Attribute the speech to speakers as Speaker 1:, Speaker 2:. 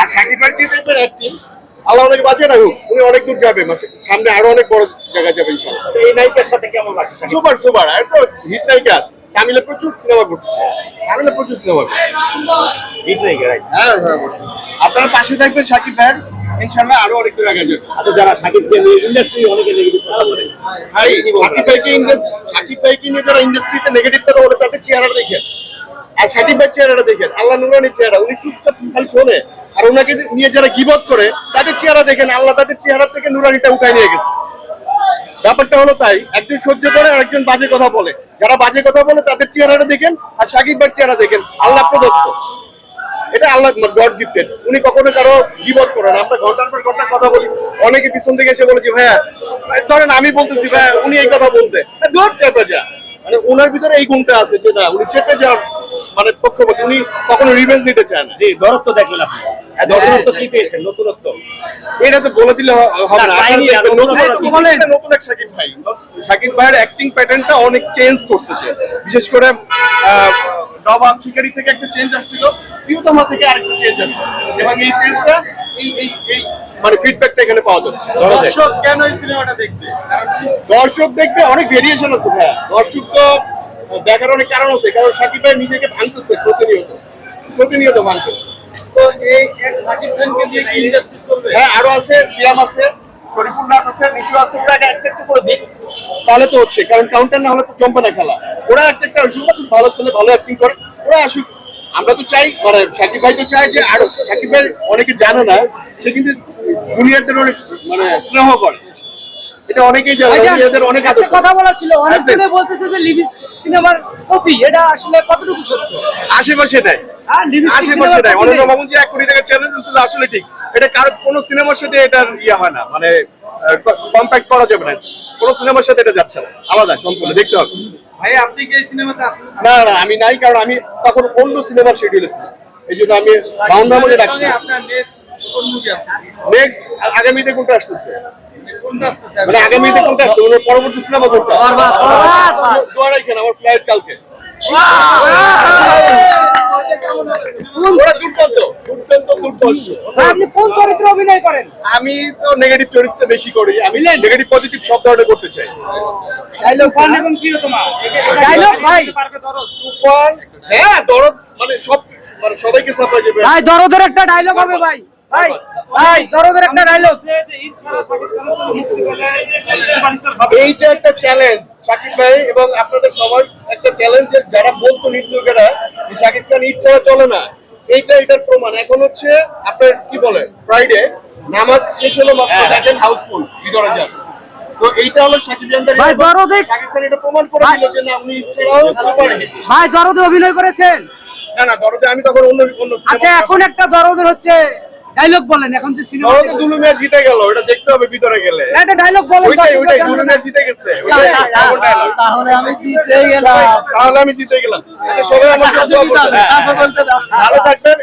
Speaker 1: আর সাকিব ভাই যে টাইপের অ্যাক্টিং আল্লাহ অনেক বাঁচিয়ে রাখুক। উনি অনেক দূর যাবে সামনে আরও অনেক বড় জায়গা যাবে ইনশাল্লাহ
Speaker 2: এই নায়িকার সাথে কেমন লাগছে?
Speaker 1: Super super. আর তো হিট নায়িকা তামিলে প্রচুর সিনেমা করছে তামিলে প্রচুর সিনেমা করছে।
Speaker 2: হিট নায়িকা right?
Speaker 1: হ্যাঁ হ্যাঁ অবশ্যই। আপনারা পাশে থাকবেন সাকিব ভাইয়ের। ইনশাল্লাহ আরও অনেক দূর আগে যাবে।
Speaker 2: আচ্ছা যারা শাকিবকে নিয়ে ইন্ডাস্ট্রি অনেকে নেগেটিভ কথা বলে।
Speaker 1: ভাই সাকিব ভাইকে সাকিব ভাইকে নিয়ে যারা ইন্ডাস্ট্রিতে নেগেটিভ কথা বলে তাদের চেহারা দেখেন। আর সাকিব ভাই চেহারাটা দেখেন। আল্লাহ নুরানির চেহারা। উনি চুপচাপ খালি শোনে। আর ওনাকে নিয়ে যারা গিবত করে, তাদের চেহারা দেখেন, আল্লাহ তাদের চেহারা থেকে নুরানিটা উঠায় নিয়ে গেছে। ব্যাপারটা হলো তাই, একজন সহ্য করে আর একজন বাজে কথা বলে। যারা বাজে কথা বলে, তাদের চেহারাটা দেখেন আর সাকিব চেহারা দেখেন, আল্লাহ প্রদত্ত। এটা আল্লাহ গড গিফটেড উনি কখনো কারও গিবত করেন আমরা ঘণ্টার পর ঘণ্টা কথা বলি। অনেকে পিছন থেকে এসে বলেছি ভাইয়া ধরেন আমি বলতেছি, ভাইয়া, উনি এই কথা বলছে। দূর চেপে যা। মানে ওনার ভিতরে এই গুণটা আছে যে, না, উনি চেপে যাওয়ার মানে পক্ষপাত। উনি কখনো রিভেঞ্জ নিতে চায় না।
Speaker 2: জি দরত্ব দেখলেন আপনি। নতুনত্ব কি পেয়েছেন? নতুনত্ব
Speaker 1: এটা তো বলে দিলে হবে না
Speaker 2: না, কাহিনী
Speaker 1: আপনারা
Speaker 2: আরও
Speaker 1: দেখবেন, নতুন
Speaker 2: বলেন।
Speaker 1: একটা- বলেন। নতুন এক সাকিব ভাই। সাকিব ভাইয়ের অ্যাক্টিং প্যাটার্নটা অনেক চেঞ্জ করছে সে। বিশেষ করে নবাব শিকারি থেকে একটা চেঞ্জ আসছিল। প্রিয়তমা থেকে আরেকটা চেঞ্জ আসছে। এবং এই চেঞ্জটা এই এই এই মানে ফিডব্যাকটা এখানে পাওয়া যাচ্ছে।
Speaker 3: দর্শক কেন এই সিনেমাটা দেখবে?
Speaker 1: দর্শক দেখবে অনেক ভেরিয়েশন আছে ভাই দর্শক তো দেখার অনেক কারণ আছে কারণ সাকিব ভাই নিজেকে ভাঙতেছে প্রতিনিয়ত। প্রতিনিয়ত ভাঙতেছে। হ্যাঁ তাহলে তো হচ্ছে, কারণ কাউন্টার না হলে তো না খেলা। ওরা একটা একটা আসুক ভালো ছেলে, ভালো অ্যাক্টিং করে, ওরা আসুক। আমরা তো চাই মানে ভাই তো চাই যে আরও ভাই অনেকে জানে না, সে কিন্তু জুনিয়রদের অনেক মানে স্নেহ করে। এটা অনেকেই জানে অনেক আদর
Speaker 4: একটা
Speaker 1: করে।
Speaker 4: কথা বলা ছিল অনেক বলতেছে যে লিভিস সিনেমার কপি এটা আসলে কতটুকু সত্য?
Speaker 1: আশেপাশে দেয় আশেপাশে দেয় অনন্ত মামুন যে এক কোটি টাকা চ্যালেঞ্জ ছিল আসলে ঠিক। এটা কারও কোনো সিনেমার সাথে এটার ইয়ে হয় না। মানে কম্প্যাক্ট করা যাবে না। কোনো সিনেমার সাথে এটা যাচ্ছে না। আলাদা সম্পূর্ণ দেখতে হবে।
Speaker 3: ভাই আপনি কি সিনেমাতে আসেন
Speaker 1: না না আমি নাই কারণ আমি তখন অন্য সিনেমার শিডিউলে ছিলাম। এই জন্য আমি বাউন্ডার মধ্যে রাখছি
Speaker 3: আপনার নেক্সট কোন মুভি আছে?
Speaker 1: নেক্সট আগামীতে কোনটা
Speaker 3: কোনটা আসতেছে?
Speaker 1: মানে আগামীতে কোনটা আসছে মানে পরবর্তী সিনেমা কোনটা? আমার ফ্লাইট কালকে। আমি তো নেগেটিভ চরিত্র বেশি করি। আমি নেগেটিভ পজিটিভ সব ধরনের করতে চাই।
Speaker 4: এবং কি তোমার
Speaker 1: তুফান হ্যাঁ দরদ মানে সব মানে সবাইকে সাপ্লাই দেবে
Speaker 4: ভাই দরদের একটা ডায়লগ হবে ভাই। ভাই
Speaker 1: এইটা একটা চ্যালেঞ্জ শাকিব ভাই এবং আপনাদের সবার একটা চ্যালেঞ্জ যারা বলতো শাকিব খান ইচ্ছা চলে না এইটা এটার প্রমাণ। এখন হচ্ছে আপনার কি বলে ফ্রাইডে নামাজ শেষ হলো মাত্র দেখেন হাউসফুল ভিতরে যান। তো এইটা হলো শাকিব খানদের
Speaker 4: ভাই, দরদে-
Speaker 1: শাকিব খান এটা প্রমাণ করে দিল যে না উনি ইচ্ছাও
Speaker 4: ভাই দরদে অভিনয় করেছেন।
Speaker 1: না না দরদে আমি তখন অন্য অন্য
Speaker 4: আচ্ছা এখন একটা দরদের হচ্ছে ডায়লগ বলেন এখন যে সিনেমা
Speaker 1: ওটা দুলু ম্যাচ জিতে গেল ওটা দেখতে হবে ভিতরে গেলে।
Speaker 4: একটা ডায়লগ বলেন
Speaker 1: ওইটাই ওইটাই দুলু ম্যাচ জিতে গেছে।
Speaker 5: তাহলে আমি জিতে গেলাম।
Speaker 1: তাহলে আমি জিতে গেলাম। এটা সবাই আমাকে। ভালো থাকবেন।